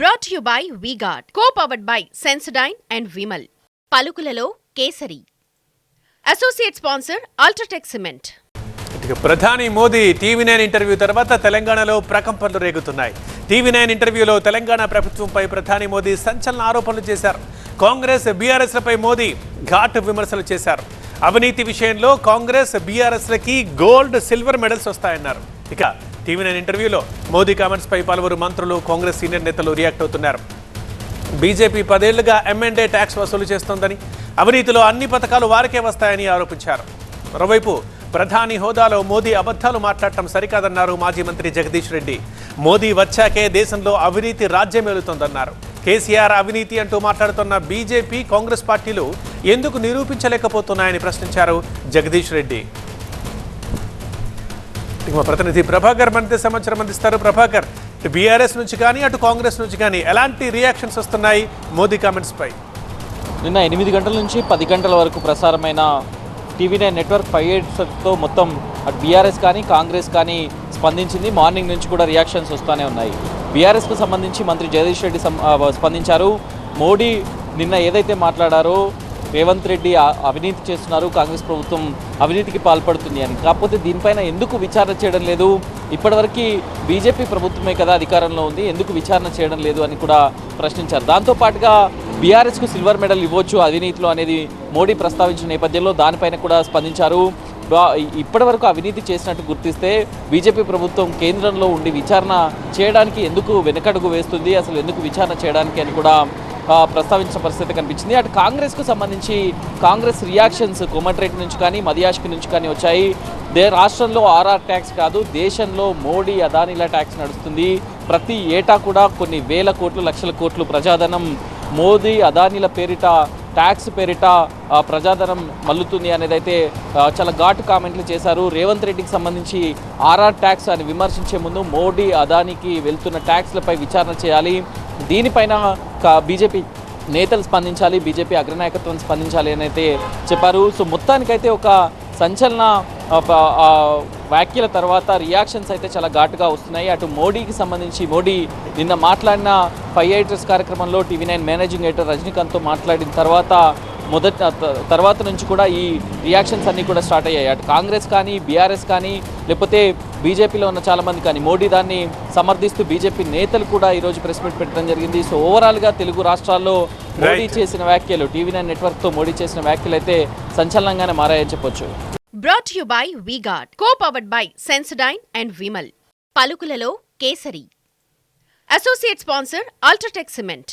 Brought you by V-Guard co powered by Sensodyne and Vimal పలుకులలో Kesari. Associate sponsor UltraTech cement ప్రధాని Modi TV nine interview తర్వాత తెలంగాణలో ప్రకంపనలు రేగుతున్నాయి. TV nine ఇంటర్వ్యూలో తెలంగాణ ప్రభుత్వంపై ప్రధాని మోదీ సంచలన ఆరోపణలు చేశారు. కాంగ్రెస్ బీఆర్ఎస్లపై మోదీ ఘాటు విమర్శలు చేశారు. అవినీతి విషయంలో కాంగ్రెస్ బీఆర్ఎస్లకి గోల్డ్ సిల్వర్ మెడల్స్ వస్తాయన్నారు. ఇక టీవీ నైన్ ఇంటర్వ్యూలో మోదీ కామెంట్స్ పై పలువురు మంత్రులు కాంగ్రెస్ సీనియర్ నేతలు రియాక్ట్ అవుతున్నారు. బీజేపీ పదేళ్ళుగా ఎంఎండే ట్యాక్స్ వసూలు చేస్తోందని అవినీతిలో అన్ని పథకాలు వారికే వస్తాయని ఆరోపించారు. మరోవైపు ప్రధాని హోదాలో మోదీ అబద్ధాలు మాట్లాడటం సరికాదన్నారు మాజీ మంత్రి జగదీష్ రెడ్డి. మోదీ వచ్చాకే దేశంలో అవినీతి రాజ్యమేలుతోందన్నారు కేసీఆర్ అవినీతి అంటూ మాట్లాడుతున్న బీజేపీ కాంగ్రెస్ పార్టీలు ఎందుకు నిరూపించలేకపోతున్నాయని ప్రశ్నించారు జగదీష్ రెడ్డి. మా ప్రతినిధి ప్రభాకర్ మనతో సమాచారం అందిస్తారు. ప్రభాకర్ ఇటు బీఆర్ఎస్ నుంచి కానీ అటు కాంగ్రెస్ నుంచి కానీ ఎలాంటి రియాక్షన్స్ వస్తున్నాయి? మోదీ కామెంట్స్ పై. నిన్న ఎనిమిది గంటల నుంచి పది గంటల వరకు ప్రసారమైన టీవీ నైన్ నెట్వర్క్ ఫైవ్ ఎయిట్స్తో మొత్తం అటు బీఆర్ఎస్ కానీ కాంగ్రెస్ కానీ స్పందించింది. మార్నింగ్ నుంచి కూడా రియాక్షన్స్ వస్తూనే ఉన్నాయి. బీఆర్ఎస్కు సంబంధించి మంత్రి జగదీష్ రెడ్డి స్పందించారు. మోడీ నిన్న ఏదైతే మాట్లాడారో రేవంత్ రెడ్డి అవినీతి చేస్తున్నారు కాంగ్రెస్ ప్రభుత్వం అవినీతికి పాల్పడుతుంది అని. కాకపోతే దీనిపైన ఎందుకు విచారణ చేయడం లేదు? ఇప్పటివరకు బీజేపీ ప్రభుత్వమే కదా అధికారంలో ఉంది ఎందుకు విచారణ చేయడం లేదు అని కూడా ప్రశ్నించారు. దాంతోపాటుగా బీఆర్ఎస్కు సిల్వర్ మెడల్ ఇవ్వచ్చు అవినీతిలో అనేది మోడీ ప్రస్తావించిన నేపథ్యంలో దానిపైన కూడా స్పందించారు. ఇప్పటివరకు అవినీతి చేసినట్టు గుర్తిస్తే బీజేపీ ప్రభుత్వం కేంద్రంలో ఉండి విచారణ చేయడానికి ఎందుకు వెనకడుగు వేస్తుంది అసలు ఎందుకు విచారణ చేయడానికి అని కూడా ప్రస్తావించిన పరిస్థితి కనిపించింది. అటు కాంగ్రెస్కు సంబంధించి కాంగ్రెస్ రియాక్షన్స్ కోమట్రేట్ నుంచి కానీ మదియాష్కి నుంచి కానీ వచ్చాయి. దే రాష్ట్రంలో ఆర్ఆర్ ట్యాక్స్ కాదు దేశంలో మోడీ అదానీల ట్యాక్స్ నడుస్తుంది. ప్రతి ఏటా కూడా కొన్ని వేల కోట్లు లక్షల కోట్లు ప్రజాధనం. మోదీ అదానీల పేరిట ట్యాక్స్ పేరిట ప్రజాధనం మల్లుతుంది అనేది అయితే చాలా ఘాటు కామెంట్లు చేశారు. రేవంత్ రెడ్డికి సంబంధించి ఆర్ఆర్ ట్యాక్స్ అని విమర్శించే ముందు మోడీ అదానికి వెళ్తున్న ట్యాక్స్లపై విచారణ చేయాలి. దీనిపైన బీజేపీ నేతలు స్పందించాలి బీజేపీ అగ్రనాయకత్వం స్పందించాలి అని అయితే చెప్పారు. సో మొత్తానికైతే ఒక సంచలన వ్యాఖ్యల తర్వాత రియాక్షన్స్ అయితే చాలా ఘాటుగా వస్తున్నాయి. అటు మోడీకి సంబంధించి మోడీ నిన్న మాట్లాడిన ఫైవ్ ఎయిటర్స్ కార్యక్రమంలో టీవీ నైన్ మేనేజింగ్ ఎడిటర్ రజనీకాంత్తో మాట్లాడిన తర్వాత మొదట తర్వాత నుంచి కూడా ఈ రియాక్షన్స్ అన్నీ కూడా స్టార్ట్ అయ్యాయి. అటు కాంగ్రెస్ కానీ బీఆర్ఎస్ కానీ లేకపోతే బీజేపీలో ఉన్న చాలామంది కానీ మోడీ దాన్ని సమర్థిస్తూ బీజేపీ నేతలు కూడా ఈరోజు ప్రెస్ మీట్ పెట్టడం జరిగింది. సో ఓవరాల్గా తెలుగు రాష్ట్రాల్లో మోడీ. చేసిన వ్యాఖ్యలు టీవీ నైన్ నెట్వర్క్తో మోడీ చేసిన వ్యాఖ్యలు అయితే సంచలనంగానే మారాయని చెప్పొచ్చు. Brought you by V-Guard co powered by Sensodyne and Vimal పలుకులలో Kesari. Associate sponsor UltraTech cement